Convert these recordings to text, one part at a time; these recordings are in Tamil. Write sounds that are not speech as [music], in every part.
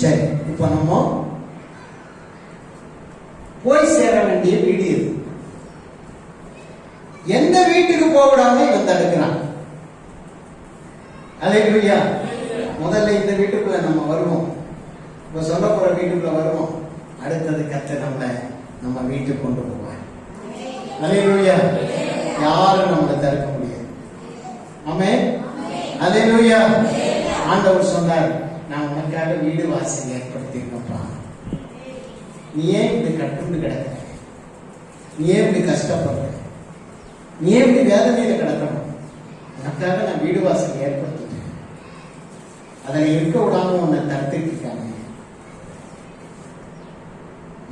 சரி இப்ப நம்ம போய் சேர வேண்டிய வீடு இது. எந்த வீட்டுக்கு போகாம இவன் தடுக்கிறான்? அலையா முதல்ல இந்த வீட்டுக்குள்ள நம்ம வருவோம். இப்ப சொல்ல போற வீட்டுக்குள்ள வருவோம். அடுத்தது கத்த நம்மளை நம்ம வீட்டுக்கு கொண்டு போவார். அலையா யாரும் நம்மளை தடுக்க முடியாது. ஆமே அலையா ஆண்டவர் சொன்னார் நான் உனக்காக வீடு வாசல் ஏற்படுத்தியிருக்கப்பா. நீ ஏன் இப்படி கட்டுண்டு கிடக்குற? நீ ஏன் இப்படி கஷ்டப்படுற? நீ ஏன் இப்படி வேதனையில கிடக்கணும் உனக்காக நான் வீடு வாசல் ஏற்படுத்திட்டேன். அதில் இருக்க விடாம உன்னை தடுத்துட்டு இருக்காங்க.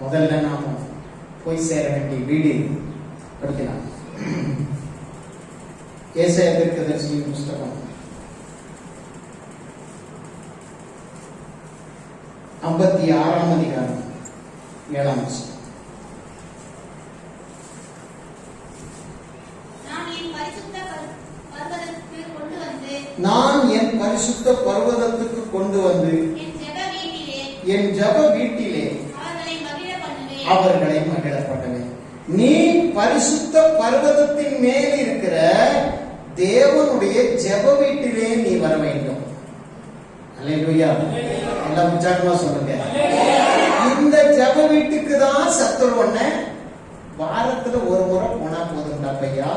முதல்ல நாம போய் சேர வேண்டிய வீடு படிக்கலாம் ஏசாய தீர்க்கதரிசியின் புஸ்தகம். ஐம்பத்தி ஆறாம் அதிகாரம் ஏழாம். நான் என் பரிசுத்த பர்- பர்வதத்துக்கு கொண்டு வந்து என் ஜெப வீட்டிலே அவர்களை மகிழ பண்ணுவேன் நீ பரிசுத்த பர்வதத்தின் மேல் இருக்கிற தேவனுடைய ஜெப வீட்டிலே நீ வர வேண்டும். அல்லேலூயா. எல்லாம் உற்சாகமா சொல்லுங்க. இந்த ஜெப வீட்டுக்கு தான் சத்துரு ஒண்ண. வாரத்துல ஒரு முறை போனா போதும்டா பையா?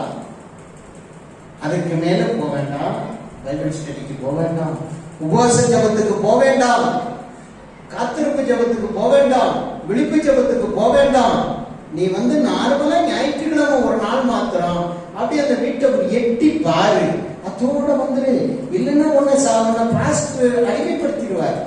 அதுக்கு மேல போக வேண்டாம். பைபிள் ஸ்டடிக்கு போக வேண்டாம். உபவாச ஜபத்துக்கு போக வேண்டாம். காத்திருப்பு ஜபத்துக்கு போக வேண்டாம். விழிப்பு ஜபத்துக்கு போக வேண்டாம். நீ வந்து நார்மலா ஞாயிற்றுக்கிழமை ஒரு நாள் மாத்திரம் அப்படியே அந்த வீட்டை ஒரு எட்டி பாரு. அதோட வந்துரு. இல்லைன்னா உன்னை சா உன்னை பாஸ்டர் அடிமைப்படுத்திடுவார்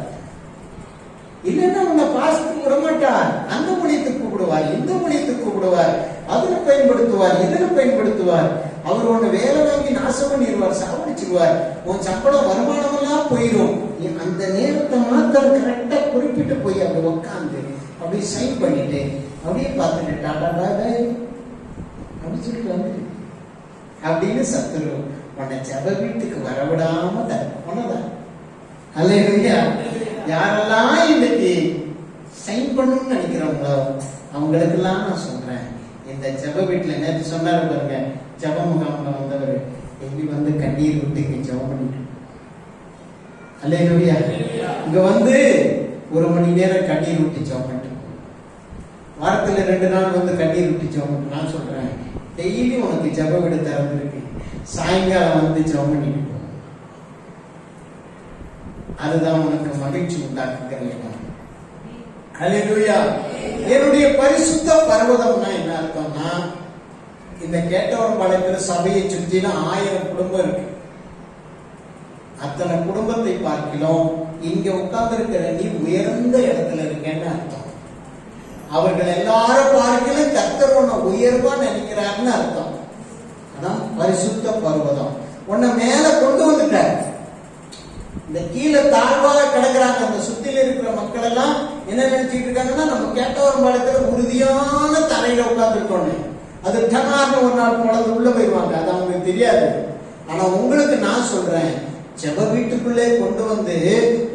இல்லைன்னா உன்னை பாஸ்க்கு விட மாட்டார். அந்த மொழியத்துக்கு கூப்பிடுவார் இந்த மொழியத்துக்கு கூப்பிடுவார் அதனை பயன்படுத்துவார் இதுல பயன்படுத்துவார். அவர் உன்னை வேலை வாங்கி நாசம் பண்ணிடுவார் சாவடிச்சிருவார். உன் சம்பளம் வருமானம் எல்லாம் போயிடும். நீ அந்த நேரத்தை மாத்திரம் கரெக்டா குறிப்பிட்டு போய் அப்படி உட்காந்து அப்படியே சைன் பண்ணிட்டு அப்படியே பார்த்துட்டு டாடா பாய் அப்படி சொல்லிட்டு வந்து அப்படின்னு சத்துரு உன்னை ஜப வீட்டுக்கு வரவிடாம தடுப்போனதான் அல்லையா யாரெல்லாம் இன்னைக்கு சைன் பண்ணணும்னு நினைக்கிறவங்களோ அவங்களுக்கெல்லாம் நான் சொல்றேன். இந்த ஜெப வீட்டுல நேற்று சொன்னாரு பாருங்க ஜப முகாம்ல வந்தவர் எப்படி வந்து கண்ணீர் விட்டு இங்க ஜபம் பண்ணிட்டு அல்லையா இங்க வந்து ஒரு மணி நேரம் கண்ணீர் விட்டு ஜபம் பண்ணிட்டு வாரத்துல ரெண்டு நாள் வந்து கண்ணீர் விட்டு ஜபம் பண்ணிட்டு நான் சொல்றேன் டெய்லி உனக்கு ஜப வீடு திறந்துருக்கு. சாயங்காலம் வந்து ஜபம் பண்ணிட்டு அதுதான் உனக்கு மகிழ்ச்சி உண்டாக்குகிற இடம் என்னுடைய பரிசுத்த பர்வதம்னா என்ன அர்த்தம்னா இந்த கேட்டவன் படைக்கிற சபையை சுற்றினா ஆயிரம் குடும்பம் இருக்கு. அத்தனை குடும்பத்தை பார்க்கிறோம். இங்க உட்கார்ந்து இருக்கிற நீ உயர்ந்த இடத்துல இருக்கேன்னு அர்த்தம். அவர்கள் எல்லாரும் பார்க்கலும் கத்தர் உன்னை உயர்வா நினைக்கிறாருன்னு அர்த்தம். அதான் பரிசுத்த பர்வதம். உன்னை மேல கொண்டு வந்துட்டார். இந்த கீழே தாழ்வாக கிடக்குறாங்க. அந்த சுத்தில இருக்கிற மக்கள் எல்லாம் என்ன நினைச்சிட்டு இருக்காங்கன்னா நம்ம கேட்டவர் பாலத்துல உறுதியான தரையில உட்காந்துருக்கோன்னு அது டனார்னு ஒரு நாள் பொழுது உள்ள போயிடுவாங்க அது அவங்களுக்கு தெரியாது. ஆனா உங்களுக்கு நான் சொல்றேன் ஜெப வீட்டுக்குள்ளே கொண்டு வந்து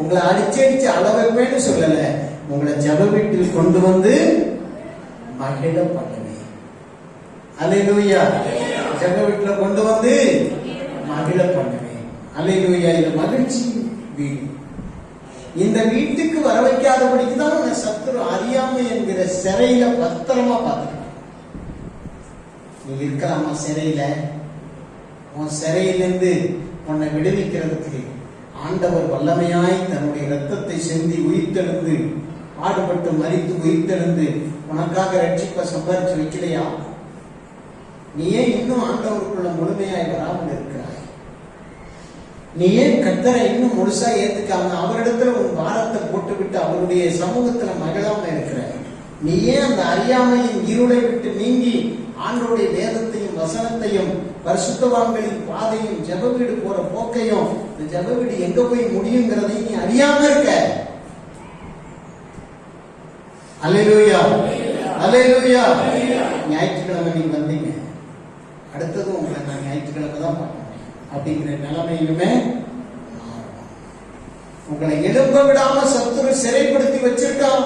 உங்களை அடிச்சு அடிச்சு அளவைப்பேன்னு சொல்லல. உங்களை ஜெப வீட்டில் கொண்டு வந்து மகிழ பண்ணுவேன். அலையிலூயா ஜெப வீட்டுல கொண்டு வந்து மகிழ பண்ணுவேன். அலையிலூயா இது மகிழ்ச்சி வீடு இந்த வீட்டுக்கு வர வைக்காதபடிக்கு தான் உன்னை சத்துரு அறியாமை என்கிற சிறையில பத்திரமா பார்த்துக்கிட்டான் நீ இருக்கலாமா சிறையில? உன் சிறையிலிருந்து உன்னை விடுவிக்கிறதுக்கு ஆண்டவர் வல்லமையாய் தன்னுடைய ரத்தத்தை செந்தி உயிர்த்தெழுந்து பாடுபட்டு மறித்து உயிர்த்தெழுந்து உனக்காக ரட்சிப்ப சம்பாரிச்சு வைக்கலையா? நீ ஏன் இன்னும் ஆண்டவருக்குள்ள முழுமையாய் வராமல் இருக்கிறாய். நீ ஏன் கத்தரை இன்னும் முழுசா ஏத்துக்காம அவரிடத்துல உன் பாரத்தை போட்டுவிட்டு அவருடைய சமூகத்துல மகிழாம இருக்கிற நீ ஏன் அந்த அறியாமையின் இருளை விட்டு நீங்கி ஆண்டோடைய வேதத்தையும் வசனத்தையும் பரிசுத்தவான்களின் பாதையும் ஜெப வீடு போற போக்கையும் இந்த ஜெப வீடு எங்க போய் முடியுங்கிறதையும் நீ அறியாம இருக்க. அல்லேலூயா. அல்லேலூயா. ஞாயிற்றுக்கிழமை நீங்க வந்தீங்க. அடுத்தது உங்களை நான் ஞாயிற்றுக்கிழமை தான் பார்க்கணும். அப்படிங்கிற நிலைமையிலுமே உங்களை எழுப்ப விடாம சத்துரு சிறைப்படுத்தி வச்சிருக்கான்.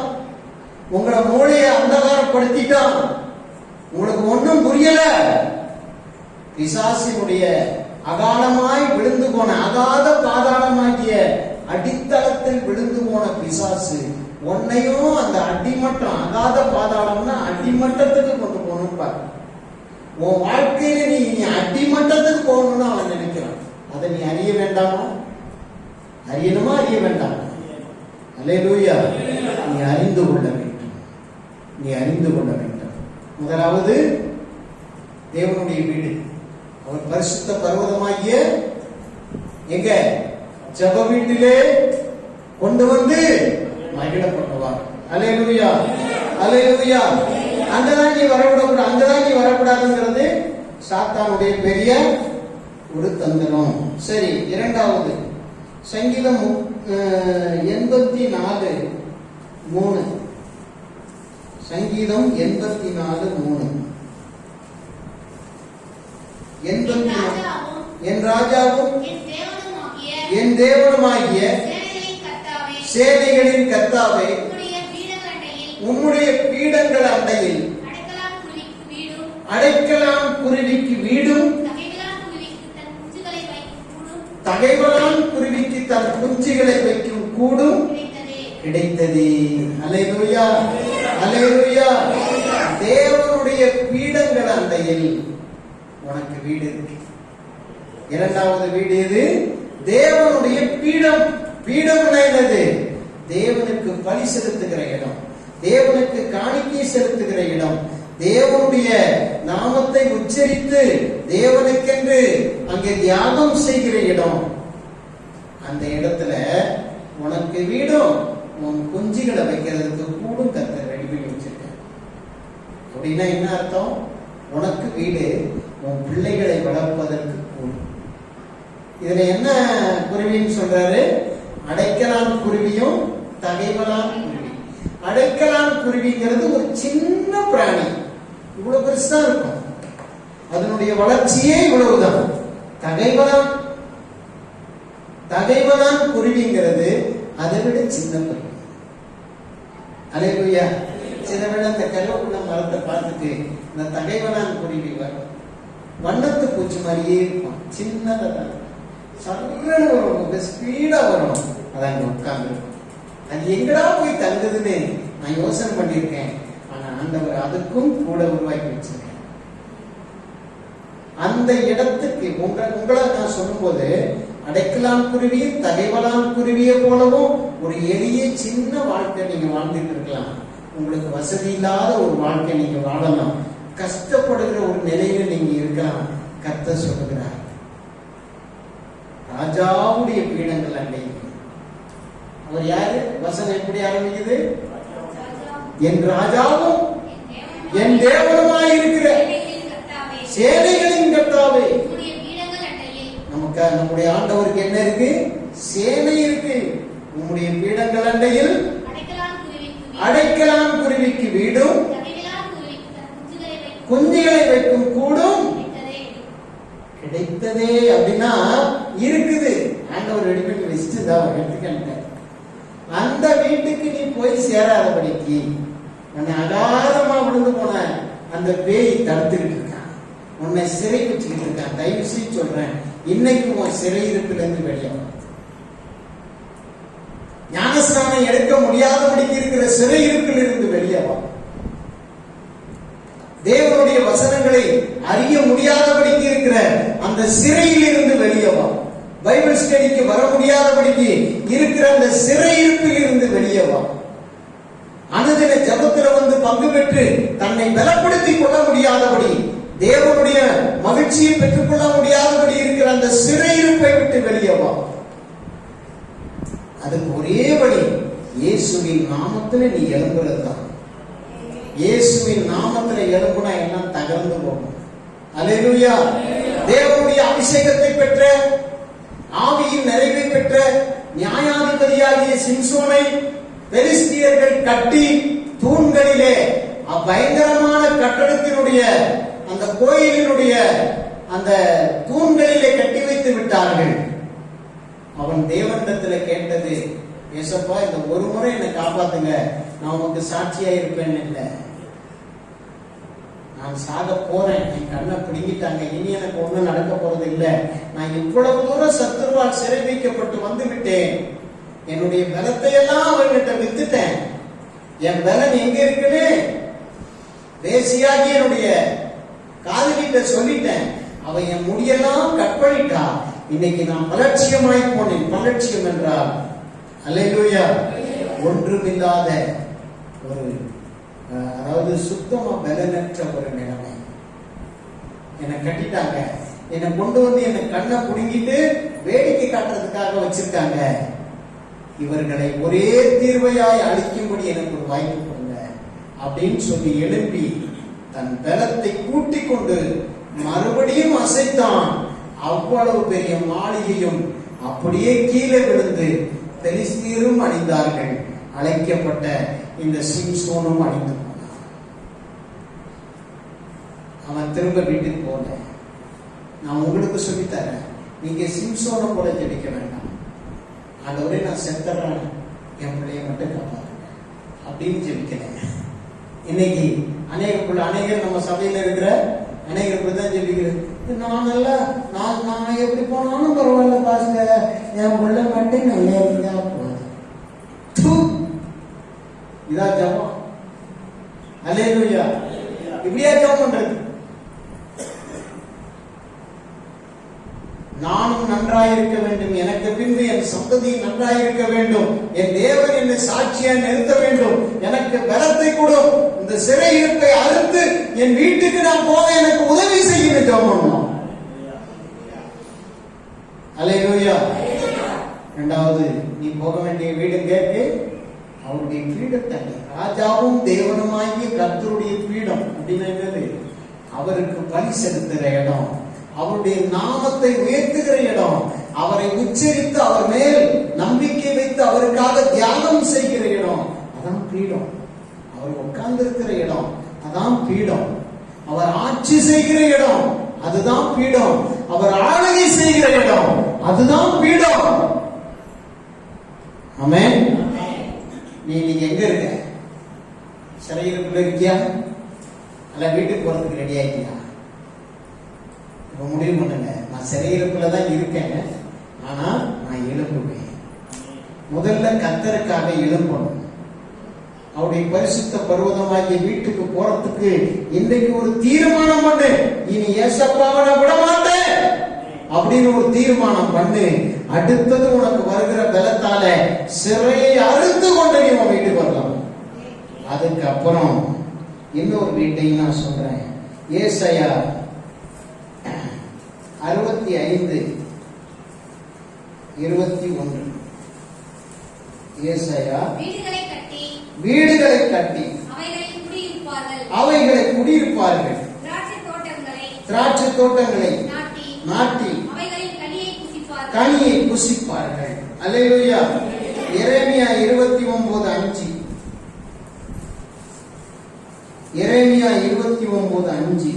உங்களை மூளையை அந்தகாரப்படுத்திட்டான். உங்களுக்கு ஒன்றும் புரியல. பிசாசினுடைய அகாலமாய் விழுந்து போன அகாத பாதாளமாகிய அடித்தளத்தில் விழுந்து போன பிசாசு உன்னையும் அந்த அடிமட்டம் அகாத பாதாளம்னா அடிமட்டத்துக்கு கொண்டு போகணும் பாரு உன் வாழ்க்கையில நீ நீ அடிமட்டத்துக்கு போகணும்னு அவன் நினைக்கிறான். அதை நீ அறிய வேண்டாமா? அறியணுமா அறிய வேண்டாமா? அல்லேலூயா. நீ அறிந்து கொள்ள வேண்டும். நீ அறிந்து கொள்ள வேண்டும். முதலாவது தேவனுடைய வீடு. அவர் பரிசுத்த பர்வதமாகிய எங்க? ஜப வீட்டிலே கொண்டு வந்து மகிழப்பட்டவார் அலையலுயா அலையலுயா அங்கதான் நீ வரக்கூடாது அங்கதான் நீ வரக்கூடாதுங்கிறது சாத்தானுடைய பெரிய ஒரு தந்திரம். சரி இரண்டாவது. சங்கீதம் எண்பத்தி நாலு மூணு. சங்கீதம் எண்பத்தி நாலு மூணு எண்பத்தி என் ராஜாவும் என் தேவனுமாகிய சேனைகளின் கர்த்தாவே உம்முடைய பீடங்கள் அண்டையில். அடைக்கலான் குருவிக்கு வீடும், அடைக்கலான் குருவிக்கு தன் குஞ்சுகளை வைக்கும் கூடும். கிடைத்ததே. அலைலுயா அலைலுயா தேவனுடைய பீடங்கள் அண்டையில். உனக்கு வீடு இருக்கு. இரண்டாவது வீடு எது? தேவனுடைய பீடம். பீடம் என்னது? தேவனுக்கு பலி செலுத்துகிற இடம். தேவனுக்கு காணிக்கை செலுத்துகிற இடம். தேவனுடைய நாமத்தை உச்சரித்து தேவனுக்கென்று அங்கே தியாகம் செய்கிற இடம். அந்த இடத்துல உனக்கு வீடும் உன் குஞ்சுகளை வைக்கிறதுக்கு கூடும் கத்த ரெடி பண்ணி வச்சிருக்க அப்படின்னா என்ன அர்த்தம்? உனக்கு வீடு உன் பிள்ளைகளை வளர்ப்பதற்கு கூடும். இதுல என்ன குருவின்னு சொல்றாரு? அடைக்கலான் குருவியும் தகைவலான் அடைக்கலான் குருவிங்கிறது ஒரு சின்ன பிராணி. இவ்வளவு பெருசா இருக்கும். அதனுடைய வளர்ச்சியே இவ்வளவுதான். தகைவலான் தகைவனான் குருவிங்கிறது அதை விட சின்ன குருவி அலையா சில வேளை அந்த கருவேப்பிலை மரத்தை பார்த்துட்டு இந்த தகைவனான் குருவி வரும் வண்ணத்து பூச்சி மாதிரியே இருக்கும். சின்னதா தான். வரும். ஸ்பீடா வரும். அதான் அங்க உட்கார்ந்து அது எங்கடா போய் தங்குதுன்னு நான் யோசனை பண்ணியிருக்கேன். ஆனா ஆண்டவர் அதுக்கும் கூட உருவாக்கி வச்சிருக்கேன் அந்த இடத்துக்கு உங்களை உங்களை நான் சொல்லும்போது அடைக்கலாம் குருவியும் தகைவலான் குருவியை போலவும் ஒரு எளிய சின்ன வாழ்க்கை நீங்க வாழ்ந்துட்டு இருக்கலாம். உங்களுக்கு வசதி இல்லாத ஒரு வாழ்க்கை நீங்க வாழலாம். கஷ்டப்படுகிற ஒரு நிலையில நீங்க இருக்கலாம். கத்த சொல்லுகிறார். ராஜாவுடைய பீடங்கள் அன்னைக்கு அவர் யாரு? வசனம் எப்படி ஆரம்பிக்குது? என் ராஜாவும் என் என் தேவனுமாய் இருக்கிற சேனைகளின் கர்த்தாவே, நமக்கு நம்முடைய ஆண்டவருக்கு என்ன இருக்கு? சேனை இருக்கு. உம்முடைய பீடங்கள் அண்டையில் அடைக்கலாம் குருவிக்கு வீடும், குஞ்சுகளை வைக்கும் கூடும். கிடைத்ததே. அப்படின்னா இருக்குது. ஆண்டவர் ரெடி பண்ணி வச்சுட்டு தான் எடுத்துக்கிட்டேன் போய் சேராதபடிக்கு உன்னை அகாதமா விழுந்து போன அந்த பேய் தடுத்துக்கிட்டு இருக்கான் உன்னை சிறை வச்சுக்கிட்டு இருக்கான் தயவு செய்து சொல்றேன் இன்னைக்கு உன் சிறை இருக்குல இருந்து வெளியே வா. எடுக்க முடியாதபடிக்கு இருக்கிற சிறை இருப்பில் இருந்து வெளியே வா. தேவனுடைய வசனங்களை அறிய முடியாதபடிக்கு இருக்கிற அந்த சிறையில் இருந்து வெளியே வா. பைபிள் ஸ்டடிக்கு வர முடியாதபடிக்கு இருக்கிற அந்த சிறை இருப்பில் இருந்து வெளியே வா. அனுதின ஜபத்துல வந்து பங்கு பெற்று தன்னை பலப்படுத்திக் கொள்ள முடியாதபடி தேவனுடைய மகிழ்ச்சியை பெற்றுக்கொள்ள முடியாதபடி இருக்கிற அந்த சிறையிருப்பை விட்டு வெளியே வா. அதுக்கு ஒரே வழி இயேசுவின் நாமத்துல நீ எழும்புறது தான். இயேசுவின் நாமத்துல எழும்புனா எல்லாம் தகர்ந்து போகும் அல்லேலூயா. தேவனுடைய அபிஷேகத்தை பெற்ற ஆவியின் நிறைவை பெற்ற நியாயாதிபதியாகிய சிம்சோனை பெலிஸ்தியர்கள் கட்டி தூண்களிலே பயங்கரமான கட்டடத்தினுடைய அந்த கோயிலினுடைய அந்த தூண்களிலே கட்டி வைத்து விட்டார்கள். அவன் தேவனிடத்துல கேட்டது ஏசப்பா இந்த ஒரு முறை என்னை காப்பாத்துங்க நான் உனக்கு சாட்சியா இருப்பேன்னு இல்லை. நான் சாக போறேன் என் கண்ணை பிடுங்கிட்டாங்க இனி எனக்கு ஒண்ணும் நடக்க போறது இல்ல. நான் இவ்வளவு தூரம் சத்துருவால் சிறை வைக்கப்பட்டு வந்து விட்டேன். என்னுடைய பலத்தை எல்லாம் அவர்கிட்ட வித்துட்டேன். என் பலன் எங்க இருக்குன்னு? வேசியாகி என்னுடைய காதலிட்ட சொல்லிட்டேன். அவன் என் முடியெல்லாம் கட் பண்ணிட்டா. இன்னைக்கு நான் பலட்சியமாய் போனேன். பலட்சியம் என்றால் அல்லேலூயா ஒன்றுமில்லாத ஒரு அதாவது சுத்தமா பலனற்ற ஒரு நிலைமை. என்னை கட்டிட்டாங்க. என்னை கொண்டு வந்து என்னை கண்ணை புடுங்கிட்டு வேடிக்கை காட்டுறதுக்காக வச்சிருக்காங்க. இவர்களை ஒரே தீர்வையாய் அழிக்கும்படி எனக்கு ஒரு வாய்ப்பு கொடுங்க அப்படின்னு சொல்லி எழுப்பி தன் பலத்தை கூட்டிக் கொண்டு மறுபடியும் அசைத்தான். அவ்வளவு பெரிய மாளிகையும் அப்படியே கீழே விழுந்து பெலிஸ்தீரும் அணிந்தார்கள். அழைக்கப்பட்ட இந்த சிம்சோனும் அணிந்து போனான் அவன் திரும்ப வீட்டுக்கு போன நான் உங்களுக்கு சொல்லித் தரேன் நீங்க சிம்சோனை போல ஜெபிக்க வேண்டாம். ஆண்டவரே நான் செத்துறேன் என் பிள்ளைய மட்டும் காப்பாற்றுங்க அப்படின்னு ஜெபிக்கிறேன் இன்னைக்கு அநேக அநேகர் நம்ம சபையில இருக்கிற அநேகர் தான் ஜெபிக்கிறது நான் நல்லா நான் நான் எப்படி போனாலும் பரவாயில்ல பாருங்க. என் பிள்ளை மட்டும் நல்லா இருந்தா போதும். இதான் இதா ஜபம். அல்லேலூயா இப்படியா ஜபம் பண்றது நானும் நன்றாயிருக்க வேண்டும் எனக்கு பின்பு என் சந்ததி வேண்டும். என் தேவன் என்னை சாட்சியா நிறுத்த வேண்டும். எனக்கு பலத்தை கொடும் இந்த சிறை இருப்பை அறுத்து என் வீட்டுக்கு நான் போக எனக்கு உதவி செய்யும் ஜெபம். அலையோயா இரண்டாவது நீ போக வேண்டிய வீடு கேட்கு அவருடைய பீடத்தை ராஜாவும் தேவனுமாகி கர்த்தருடைய பீடம். அப்படின்னு அவருக்கு பலி செலுத்துகிற இடம். அவருடைய நாமத்தை உயர்த்துகிற இடம். அவரை உச்சரித்து அவர் மேல் நம்பிக்கை வைத்து அவருக்காக தியானம் செய்கிற இடம் அதான் பீடம். அவர் உட்கார்ந்து இருக்கிற இடம் அதான் பீடம். அவர் ஆட்சி செய்கிற இடம் அதுதான் பீடம். அவர் ஆளுகை செய்கிற இடம் அதுதான் பீடம். ஆமே நீ நீங்க எங்க இருக்க? சிறையிருப்புல இருக்கியா? அல்ல வீட்டுக்கு போறதுக்கு ரெடி ஆயிட்டியா இப்ப முடிவு பண்ணுங்க. நான் சிறையிருப்புல தான் இருக்கேன். ஆனா நான் எழும்புவேன். முதல்ல கத்தருக்காக எழும்பணும். அவருடைய பரிசுத்த பருவதமாகிய வீட்டுக்கு போறதுக்கு இன்றைக்கு ஒரு தீர்மானம் பண்ணு. இனி ஏசப்பாவை நான் விட மாட்டேன் அப்படின்னு ஒரு தீர்மானம் பண்ணு. அடுத்தது உனக்கு வருகிற பலத்தால சிறையை அறுத்து கொண்டு நீ உன் வீட்டுக்கு வரலாம். அதுக்கப்புறம் இன்னொரு வீட்டையும் நான் சொல்றேன். ஏசையா அறுபத்தி ஐந்து இருபத்தி ஒன்று. ஏசையா வீடுகளை கட்டி வீடுகளை அவைகளை குடியிருப்பார்கள். திராட்சை தோட்டங்களை நாட்டி கனியை புசிப்பார்கள். அல்லேலூயா. எரேமியா இருபத்தி ஒன்பது அஞ்சு. எரேமியா இருபத்தி ஒன்பது அஞ்சு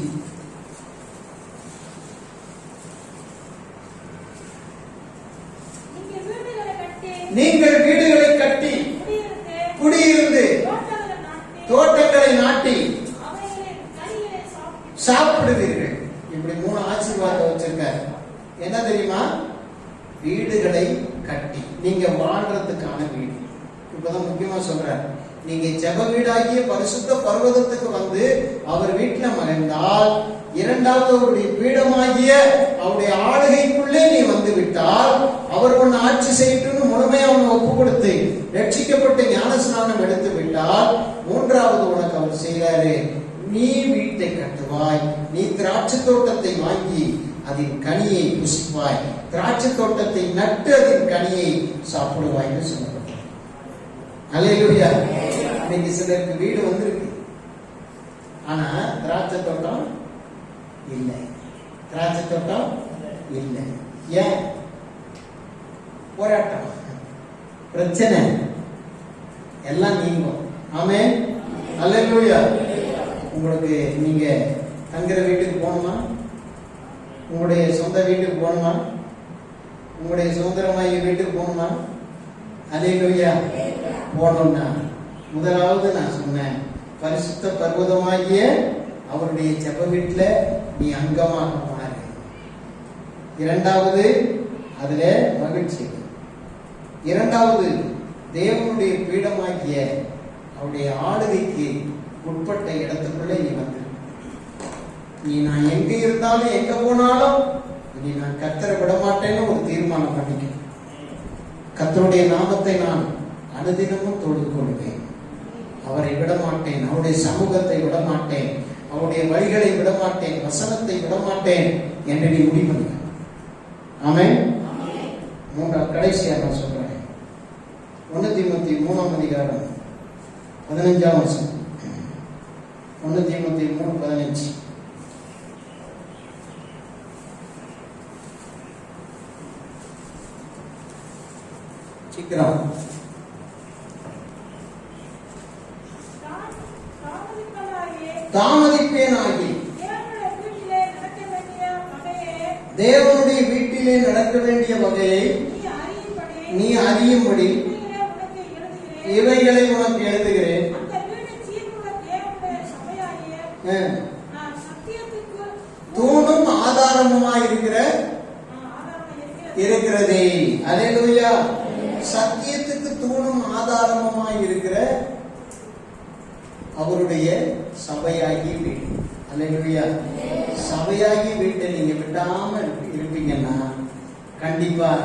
நீங்க வீடுகளை கட்டி நீங்கள் வீடுகளை கட்டி குடியிருந்து குடியிருந்து தோட்டங்களை நாட்டி தோட்டங்களை நாட்டி அவைகளின் கனிகளை சாப்பிட்டு சாப்பிடுவீர்கள் இப்படி மூணு ஆசீர்வாதம் வச்சிருக்காரு என்ன தெரியுமா வீடுகளை கட்டி நீங்க பர்வதத்துக்கான வீடு. இப்பதான் முக்கியமா சொல்றாரு நீங்க ஜெப வீடாகிய பரிசுத்த பர்வதத்துக்கு வந்து அவர் வீட்டுல மறைந்தால் இரண்டாவது அவருடைய பீடமாகிய அவருடைய ஆளுகைக்குள்ளே நீ வந்து விட்டால் அவர் உன்னை ஆட்சி செய்யட்டும்னு முழுமையா உன்னை ஒப்பு கொடுத்து ரட்சிக்கப்பட்டு ஞானஸ்நானம் எடுத்து விட்டால் மூன்றாவது உனக்கு அவர் செய்கிறாரு நீ வீட்டை கட்டுவாய். நீ திராட்சை தோட்டத்தை வாங்கி அதன் கனியை புசிப்பாய். திராட்சை தோட்டத்தை நட்டு அதன் கனியை சாப்பிடுவாய்னு சொல்லப்பட்டது. அல்லேலூயா. இன்னைக்கு சிலருக்கு வீடு வந்திருக்கு. ஆனா திராட்சை தோட்டம் இல்லை. திராட்சை தோட்டம் இல்லை. ஏன்? போராட்டம். பிரச்சனை. எல்லாம் நீங்கும். ஆமே அல்லேலூயா. உங்களுக்கு நீங்க தங்குற வீட்டுக்கு போகணுமா? உங்களுடைய சொந்த வீட்டுக்கு போகணுமா? உங்களுடைய சுதந்திரமாக வீட்டுக்கு போகணுமா? அல்லேலூயா போனோம்னா முதலாவது நான் சொன்னேன் பரிசுத்த பர்வதமாகிய அவருடைய செப்ப வீட்டில் நீ அங்கமாக மாறு. இரண்டாவது அதுல மகிழ்ச்சி. இரண்டாவது தேவனுடைய பீடமாகிய அவருடைய ஆளுகைக்கு உட்பட்ட இடத்துக்குள்ளே நீ வந்து நீ நான் எங்க இருந்தாலும் எங்க போனாலும் நீ நான் கத்தரை விட மாட்டேன்னு ஒரு தீர்மானம் பண்ணிக்கணும். கத்தருடைய நாமத்தை நான் அனுதினமும் தொழுது கொள்வேன் அவரை விட மாட்டேன் அவருடைய சமூகத்தை விட மாட்டேன் அவருடைய வழிகளை விட மாட்டேன் வசனத்தை விட மாட்டேன் என்று நீ முடிவு ஆமே மூன்றாம் கடைசியாக நான் சொல்றேன். ஒன்னு தீமத்தி மூணாம் அதிகாரம் பதினஞ்சாம் வருஷம் ஒன்னு தீமத்தி மூணு பதினஞ்சு. இருக்கிறார் தாமதிப்பேனாகி. தேவனுடைய வீட்டிலே நடக்க வேண்டிய வகையை நீ அறியும்படி அறியும்படி இவைகளை இவைகளை உனக்கு எழுதுகிறேன். உனக்கு எழுதுகிறேன் அந்த வீடு சீர்குல தேவனுடைய சபையாகிய அஹ், நான் சத்தியத்துக்கு தூணும் ஆதாரமுமாய் இருக்கிற ஆ, ஆதாரமாய் இருக்கிறது. இருக்கிறதே அல்லேலூயா சத்தியத்துக்கு தூணும் ஆதாரமுமாய் இருக்கிற அவருடைய சபையாகி வீடு அல்லேலூயா சபையாகி வீட்டை நீங்க விடாம இருப்பீங்கன்னா கண்டிப்பா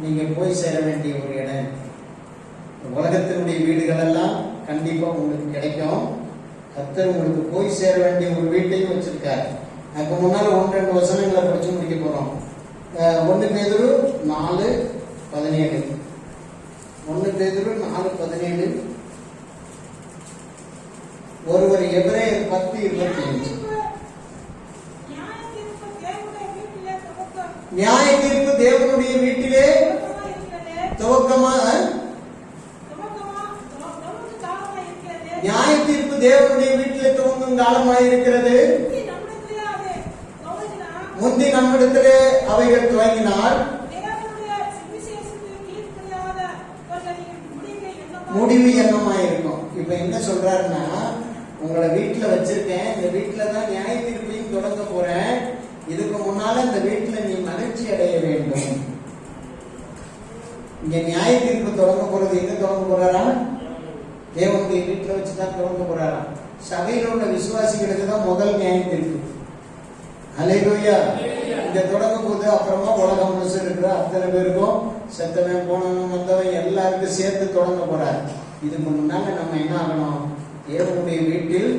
நீங்க போய் சேர வேண்டிய ஒரு இடம். உலகத்தினுடைய வீடுகள் எல்லாம் கண்டிப்பா உங்களுக்கு கிடைக்கும். கத்தர் உங்களுக்கு போய் சேர வேண்டிய ஒரு வீட்டையும் வச்சிருக்காரு. அதுக்கு முன்னால ஒன்று ரெண்டு வசனங்களை படிச்சு முடிக்க போறோம். அஹ் ஒண்ணு பேதுரு நாலு பதினேழு. ஒன்று பேதுரு நாலு பதினேழு. ஒருவர் எவரே பத்து இருபத்தி அஞ்சு நியாயத்தீர்ப்பு தேவனுடைய வீட்டிலே துவக்கம் நியாய தீர்ப்பு தேவனுடைய வீட்டிலே துவக்கமா நியாய தீர்ப்பு தேவனுடைய வீட்டிலே துவங்கும் காலமாய் இருக்கிறது. முந்தி நம்மிடத்திலே அவைகள் துவங்கினார். முடிவு சுவிசேஷத்துக்கு கீழ்ப்படியாதவர்களின் முடிவு இப்ப என்ன சொல்றாருன்னா உங்களை வீட்டுல வச்சிருக்கேன் இந்த வீட்டுல தான் நியாய தீர்ப்பையும் தொடங்க போறேன். இதுக்கு முன்னால இந்த வீட்டுல நீ மகிழ்ச்சி அடைய வேண்டும். இங்க நியாய தீர்ப்பு தொடங்க போறது எங்க தொடங்க போறாரா? தேவனுடைய வீட்டுல வச்சுதான் தொடங்க போறாரா? சபையில உள்ள விசுவாசிகளுக்கு தான் முதல் நியாய தீர்ப்பு. அலையா இங்க தொடங்கும் போது அப்புறமா உலகம் முழுசு இருக்கிற அத்தனை பேருக்கும் செத்தவன் போனவன் வந்தவன் எல்லாருக்கும் சேர்த்து தொடங்க போறாரு. இதுக்கு முன்னால நம்ம என்ன ஆகணும்? தேவனுடைய வீட்டில்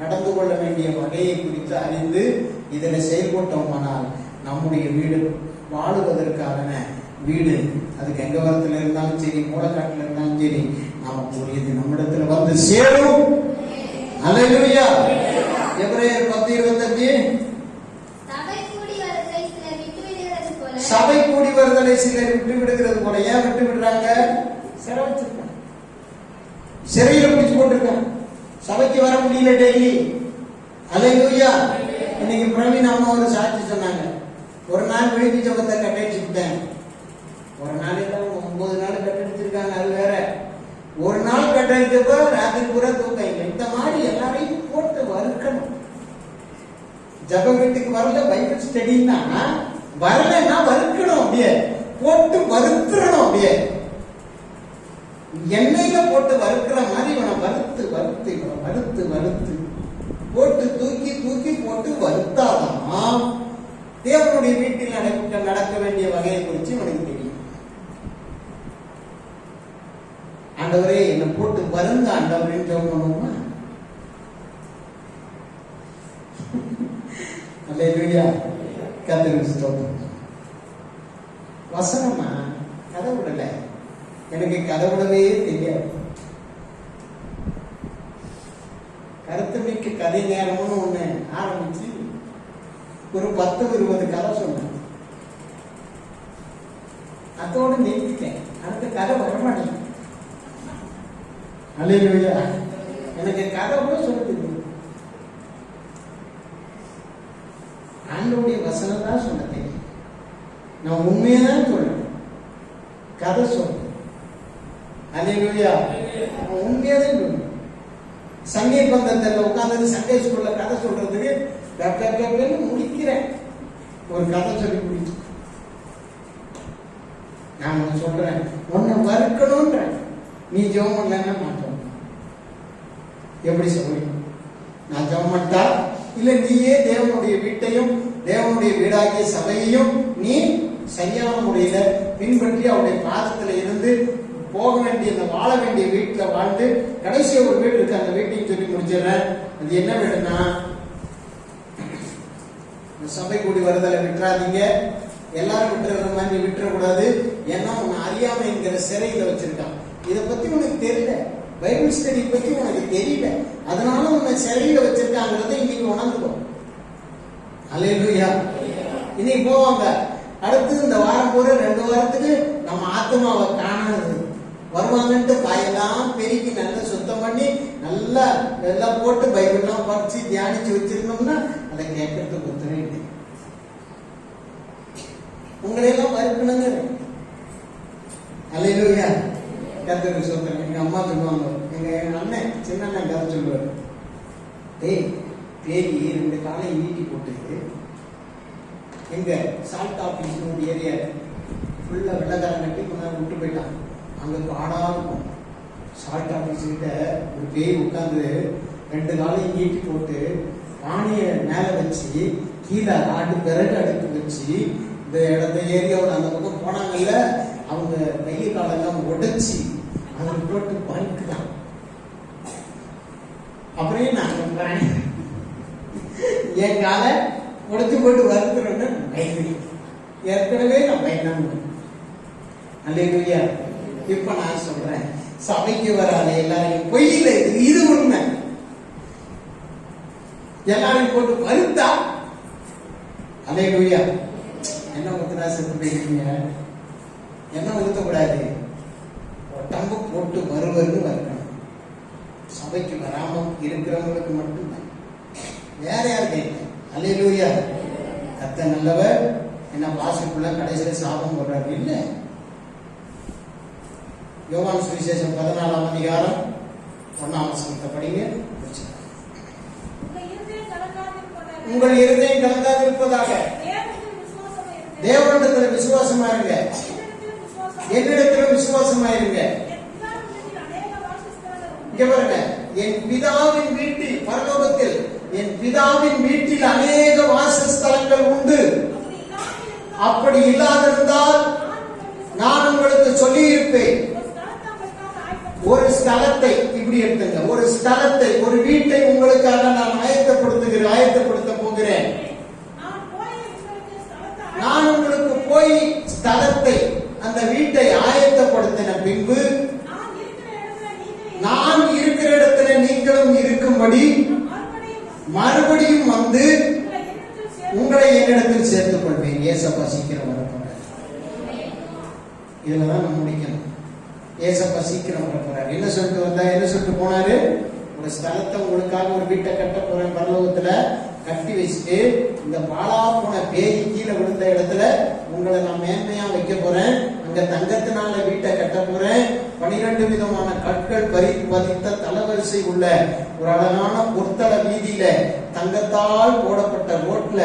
நடந்து கொள்ள வேண்டிய வகையை குறித்து அறிந்து இதில் செயல்பட்டோமானால் நம்முடைய வீடு வாழுவதற்கான வீடு. அது கங்கவரத்தில் இருந்தாலும் சரி மூலக்காட்டில் இருந்தாலும் சரி நமக்கு உரியது நம்மிடத்துல வந்து சேரும். அலையா எப்ரேயர் பத்து இருபத்தஞ்சு. சபை கூடி வருவதை சிலர் விட்டுவிடுகிறது போல. சபை கூடி வருதலை சிலர் விட்டு விடுகிறது போல. ஏன் விட்டு விடுறாங்க சிறையில பிடிச்சு போட்டிருக்காங்க சபைக்கு வர முடியல டெய்லி. அலையூயா இன்னைக்கு பிரவீன் அம்மா ஒரு சாட்சி சொன்னாங்க. ஒரு நாள் விழுப்பி ஜபத்தை கட்டடிச்சுட்டேன் ஒரு நாள் தான் ஒன்பது நாள் கட்டடிச்சிருக்காங்க அது வேற. ஒரு நாள் கட்டடிச்சப்போ ராத்திரி பூரா தூக்கம் இல்லை. இந்த மாதிரி எல்லாரையும் போட்டு வறுக்கணும். ஜப வீட்டுக்கு வரல பைபிள் ஸ்டடின்னா வரலன்னா வறுக்கணும் அப்படியே. போட்டு வறுத்துறணும் அப்படியே. எண்ணெயில போட்டு வறுக்கிற மாதிரி இவனை வறுத்து வறுத்து இவனை வறுத்து வறுத்து போட்டு கொண்டு வருத்தாதான் தேவனுடைய வீட்டில் நடக்க நடக்க வேண்டிய வகையை குறித்து உனக்கு தெரியும். ஆண்டவரே என்னை போட்டு வருந்த ஆண்டவரேன்னு ஜெபம் பண்ணுவோமா [laughs] அல்லேலூயா. கர்த்தருக்கு ஸ்தோத்திரம். வசனமா? கதை விடல எனக்கு கதை விடவே தெரியாது. கருத்து மிக்க கதை நேரம்னு ஒரு பத்து இருபது கதை சொன்னேன். அதோட நிறுத்திட்டேன். அடுத்த கதை வரமாட்டேன் அல்லேலூயா. எனக்கு கதை கூட சொல்ல தெரியும் ஆண்டவுடைய வசனம் தான் சொல்ல தெரியும் நான் உண்மையை தான் சொல்றேன். கதை சொல்றேன் அல்லேலூயா. உண்மையாதான் சொல்லணும் சங்கீத் பந்தத்தில் உட்கார்ந்து சண்டே ஸ்கூல்ல கதை சொல்றதுக்கு டப்னு முடிக்கிறேன் ஒரு கதை சொல்லி முடிச்சு. நான் உனக்கு சொல்றேன். ஒன்னு வறுக்கணும்ன்றேன் நீ ஜெபம் பண்ணலன்னா நான் ஜெபம் எப்படி சொல்லி நான் ஜெபம் பண்ணிட்டா இல்ல நீயே தேவனுடைய வீட்டையும் தேவனுடைய வீடாகிய சபையையும் நீ சரியான முறையில பின்பற்றி அவருடைய பாதத்துல இருந்து போக வேண்டிய இந்த வாழ வேண்டிய வீட்டுல வாழ்ந்து கடைசி ஒரு வீடு இருக்கு அந்த வீட்டையும் சொல்லி முடிச்சிடுறேன். அது என்ன வீடுன்னா சபை கூடி வருதலை விட்டுறாதீங்க. எல்லாரும் விட்டுற மாதிரி நீ விட்டுறக்கூடாது. ஏன்னா உன்னை அறியாமைங்கிற சிறையில வச்சிருக்கான். இதை பத்தி உனக்கு தெரியல. பைபிள் ஸ்டடி பத்தி உனக்கு தெரியல. அதனால உன்னை சிறையில வச்சிருக்காங்கிறத இன்னைக்கு உணர்ந்துக்கோ. அலையா இன்னைக்கு போவாங்க. அடுத்து இந்த வாரம் பூரா ரெண்டு வாரத்துக்கு நம்ம ஆத்மாவை காணாது. வருவாங்கன்ட்டு பாயெல்லாம் பெருக்கி நல்லா சுத்தம் பண்ணி நல்லா எல்லாம் போட்டு பைபிள்லாம் படிச்சு தியானிச்சு வச்சிருந்தோம்னா அதை கேட்கறதுக்கு ஒத்துவே இல்லை. உங்களையெல்லாம் மறுக்கணுங்க வறுக்கணுங்க அல்லேலூயா சொல்றேன் எங்க அம்மா சொல்லுவாங்க எங்க எங்க அண்ணன் சின்ன அண்ணன் கதை சொல்லுவாரு. டேய் பேய் ரெண்டு காலை ஈட்டி போட்டு எங்க சால்ட் ஆபீஸ் ஒரு ஏரியா ஃபுல்லா வெள்ளக்காரன் கட்டி கொண்டாந்து விட்டு போயிட்டான். அங்க காடா இருக்கும். சால்ட் ஆஃபீஸ் கிட்ட ஒரு பேய் உட்கார்ந்து ரெண்டு காலையும் ஈட்டி போட்டு பானையை மேல வச்சு கீழே ஆட்டு பிறகு அடுத்து வச்சு இந்த இடத்த ஏரியாவோட அந்த பக்கம் போனாங்கல்ல அவங்க கையை காலெல்லாம் உடைச்சி அதை போட்டு பழுக்குதான் அப்படியே நான் நம்புறேன் என் காலை உடைச்சு போட்டு வருத்துறேன்னு பயந்து ஏற்கனவே நான் பயந்தாங்க அல்லேலூயா. இப்ப நான் சொல்றேன் சபைக்கு வராத எல்லாரையும் பொய்யில இது இது உண்மை. எல்லாரையும் போட்டு வருத்தா? அல்லேலூயா என்ன ஊத்துனா செத்து போயிருக்கீங்க என்ன ஊத்தக்கூடாது உடம்பு போட்டு வருவன்னு வரணும் சபைக்கு வராம இருக்கிறவங்களுக்கு மட்டும்தான். வேற யாருக்கு அல்லேலூயா கத்த நல்லவர். என்ன பாசிக்குள்ள கடைசியில சாபம் போடுறாரு. இல்ல. யோகான் சுவிசேஷம் பதினாலாம் அதிகாரம் ஒன்னாம் வசனத்தை படிங்க. உங்கள் இருதயம் கலங்காதிருப்பதாக தேவனிடத்தில் விசுவாசமா விசுவாசமா இருங்க. என்னிடத்திலும் விசுவாசமா இருங்க. என் பிதாவின் வீட்டில் இங்க பாருங்க. என் பிதாவின் வீட்டில் பரலோகத்தில் என் பிதாவின் வீட்டில் அநேக வாசஸ்தலங்கள் உண்டு. அப்படி இல்லாதிருந்தால் நான் உங்களுக்கு சொல்லி இருப்பேன் ஒரு ஸ்தலத்தை இப்படி எடுத்துங்க. ஒரு ஸ்தலத்தை ஒரு வீட்டை உங்களுக்காக நான் ஆயத்தப்படுத்துகிறேன் ஆயத்தப்படுத்த போகிறேன். நான் உங்களுக்கு போய் ஸ்தலத்தை அந்த வீட்டை ஆயத்தப்படுத்தின பின்பு நான் இருக்கிற இடத்துல நீங்களும் இருக்கும்படி மறுபடியும் வந்து உங்களை என்னிடத்தில் சேர்த்து உங்களை என்னிடத்தில் சேர்த்துக் கொள்வேன். ஏசப்பா சீக்கிரம் வரப்போறார். இதுலதான் நம்ம முடிக்கணும். ஏசப்பா சீக்கிரம் வரப்போறார். என்ன சொல்லிட்டு வந்தா என்ன சொல்லிட்டு போனாரு? ஒரு ஸ்தலத்தை உங்களுக்காக ஒரு வீட்டை கட்ட போறேன் பரலோகத்துல. கட்டி வச்சுட்டு இந்த பாலா போன பேய் கீழே விழுந்த இடத்துல உங்களை நான் மேன்மையா வைக்க போறேன். அங்க தங்கத்தினால வீட்டை கட்ட போறேன். பனிரெண்டு விதமான கற்கள் பறி பதித்த தலவரிசை உள்ள ஒரு அழகான பொற்தள வீதியில தங்கத்தால் போடப்பட்ட ரோட்ல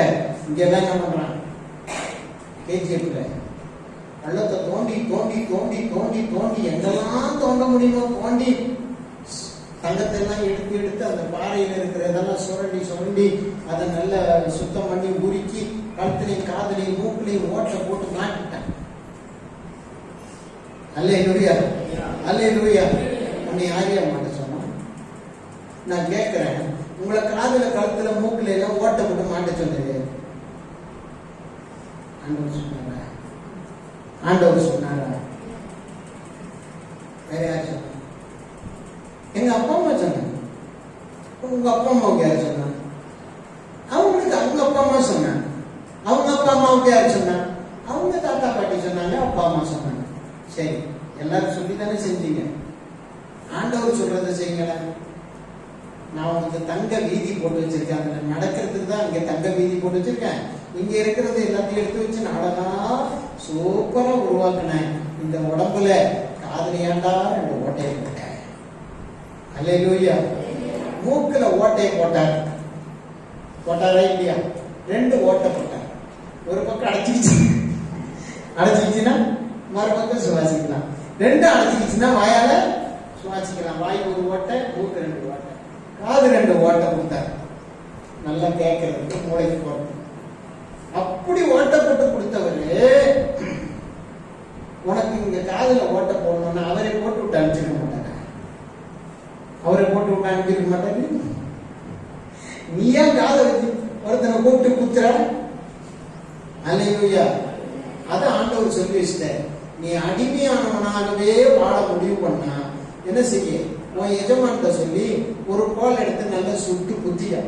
இங்க எல்லாம் என்ன பண்றான் கேஜிஎஃப்ல. பள்ளத்தை தோண்டி தோண்டி தோண்டி தோண்டி தோண்டி எங்கெல்லாம் தோண்ட முடியுமோ தோண்டி தங்கத்தை எல்லாம் எடுத்து எடுத்து அந்த பாறையில் இருக்கிறதெல்லாம் சுரண்டி சுரண்டி அதை நல்ல சுத்தம் பண்ணி உருக்கி கழுத்துலையும் காதலையும் மூக்குலையும் ஓட்டை போட்டு மாட்டிட்டேன் அல்லே நுரியா அல்லே நுரியா உன்னை ஆரியா மாட்ட சொன்னான்? நான் கேட்கிறேன் உங்களை காதல கழுத்துல மூக்குல எல்லாம் ஓட்டை போட்டு மாட்ட சொன்னது ஆண்டவர் சொன்னாரா? ஆண்டவர் சொன்னாரா? வேற யார் சொன்னா எங்க அப்பா அம்மா சொன்னாங்க. உங்க அப்பா அம்மாவுக்கு யார் சொன்னாங்க? அவங்களுக்கு அவங்க அப்பா அம்மா சொன்னாங்க. அவங்க அப்பா அம்மாவுக்கு யார் சொன்னாங்க? அவங்க தாத்தா பாட்டி சொன்னாங்க அப்பா அம்மா சொன்னாங்க. சரி எல்லாரும் சொல்லி தானே செஞ்சீங்க. ஆண்டவர் சொல்றதை செய்யுங்களா. நான் உங்களுக்கு தங்க வீதி போட்டு வச்சிருக்கேன். அதுல நடக்கிறதுக்கு தான் இங்க தங்க வீதி போட்டு வச்சிருக்கேன். இங்க இருக்கிறது எல்லாத்தையும் எடுத்து வச்சு நாடகா சூப்பரா உருவாக்குனேன். இந்த உடம்புல காதலியாண்டா ரெண்டு ஓட்டையை போட்ட மூக்கில் ஓட்டையை போட்டார். போட்டாரா இல்லையா? ரெண்டு ஓட்டை போட்டார். ஒரு பக்கம் அடைச்சிக்கிச்சு. அடைச்சிக்கிச்சுன்னா மறுபக்கம் சுவாசிக்கலாம். ரெண்டு அடைச்சிக்கிச்சுன்னா வாயால சுவாசிக்கலாம். வாய் ஒரு ஓட்டை மூக்கு ரெண்டு ஓட்டை. காது ரெண்டு ஓட்டை கொடுத்தார் நல்லா கேட்கறதுக்கு மூளைக்கு போட்டோம் அப்படி ஓட்டை போட்டு கொடுத்தவரு உனக்கு இங்க காதுல ஓட்ட போடணும்னா அவரை போட்டு விட்டு அனுப்பிச்சிருக்க அவரை போட்டு விட்டு அனுப்பிச்சிருக்க மாட்டாங்க நீ ஏன் காதை வச்சு ஒருத்தனை கூப்பிட்டு குத்துற? அல்லையா அத ஆண்டவர் சொல்லி வச்சிட்டார் நீ அடிமையானவனாகவே வாழ முடிவு பண்ணா என்ன செய்ய? உன் எஜமான்கிட்ட சொல்லி ஒரு கோல் எடுத்து நல்லா சுட்டு குத்தியா.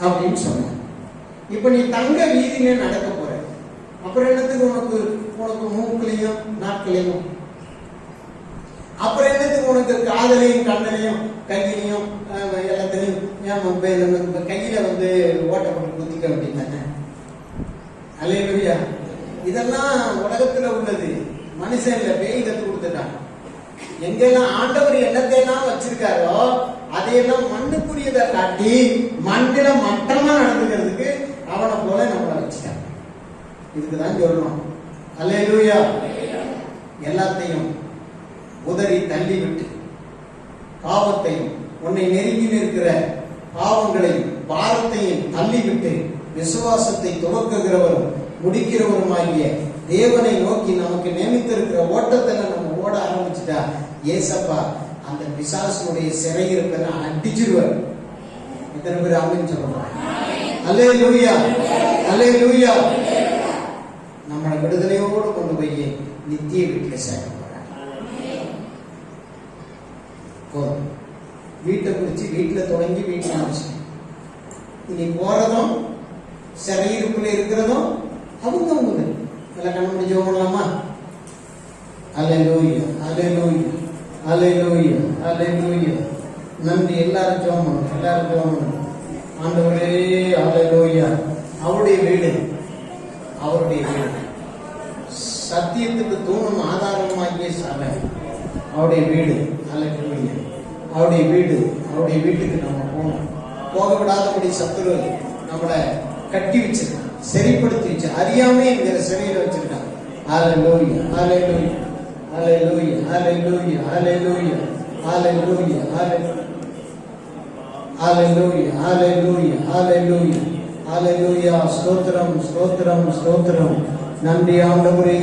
அப்படின்னு சொன்னான். இப்ப நீ தங்க வீதியில நடக்க போற. அப்புறம் என்னத்துக்கு உனக்கு உனக்கு மூக்குலையும் நாட்களையும் அப்புறம் என்னத்துக்கு உனக்கு காதலையும் கண்ணலையும் கையிலையும் எல்லாத்திலையும் கையில வந்து ஓட்ட போட்டு குத்திக்க வேண்டியதானே அல்லையா இதெல்லாம் உலகத்துல உள்ளது. மனுஷன் இல்ல பேய் கத்து கொடுத்துட்டான். எங்கெல்லாம் ஆண்டவர் என்னத்தையெல்லாம் வச்சிருக்காரோ அதையெல்லாம் மண்ணுக்குரியதை காட்டி மண்ணில மட்டமா நடந்துக்கிறதுக்கு அவனை போல நம்மளை வச்சுட்டான். இதுக்குதான் சொல்லணும். அல்லேலூயா எல்லாத்தையும் உதறி தள்ளி விட்டு பாவத்தையும் உன்னை நெருங்கி நிற்கிற பாவங்களையும் பாரத்தையும் தள்ளிவிட்டு விசுவாசத்தை துவக்குகிறவரும் முடிக்கிறவருமாகிய தேவனை நோக்கி நமக்கு நியமித்திருக்கிற ஓட்டத்துல நம்ம ஓட ஆரம்பிச்சுட்டா ஏசப்பா அந்த பிசாசுடைய சிறையிருப்பதை அடிச்சிருவார் இத்தனை பேர் அப்படின்னு சொல்றாங்க? அல்லே லூயா அல்லே லூயா நம்மளை விடுதலையோடு கொண்டு போய் நித்திய வீட்டில் சேரும் போறாங்க வீட்டை குறிச்சு வீட்டுல தொடங்கி வீட்டுல ஆரம்பிச்சு இனி போறதும் சிறையிருப்புல இருக்கிறதும் அவங்க அவங்க எல்லாம் கண்ண முடிஞ்சு போகலாமா அலையூயா அலையூயா அலையூயா அலையூயா நன்றி எல்லாரும் ஜோம் பண்ணுங்க எல்லாரும் ஜோம் பண்ணுங்க. ஆண்டவரே அலையூயா அவருடைய வீடு அவருடைய வீடு. சத்தியத்துக்கு தூணும் ஆதாரமாகிய சபை. அவருடைய வீடு அலையூயா அவருடைய வீடு அவருடைய வீட்டுக்கு நம்ம போகணும் போக விடாதபடி சத்துரு நம்மளை கட்டி வச்சிருக்கான் சரிப்படுத்தி வச்சு அறியாமே என்கிற சிறையில் வச்சிருக்கான் ஆலை லோய் ஆலை லோய் ஆலை லோய் ஆலை லோய் ஆலை லோய் ஆலை லோய் ஆலை Hallelujah, hallelujah, hallelujah, hallelujah, ஸ்தோத்திரம் ஸ்தோத்திரம் ஸ்தோத்திரம் நன்றி ஆண்டவரே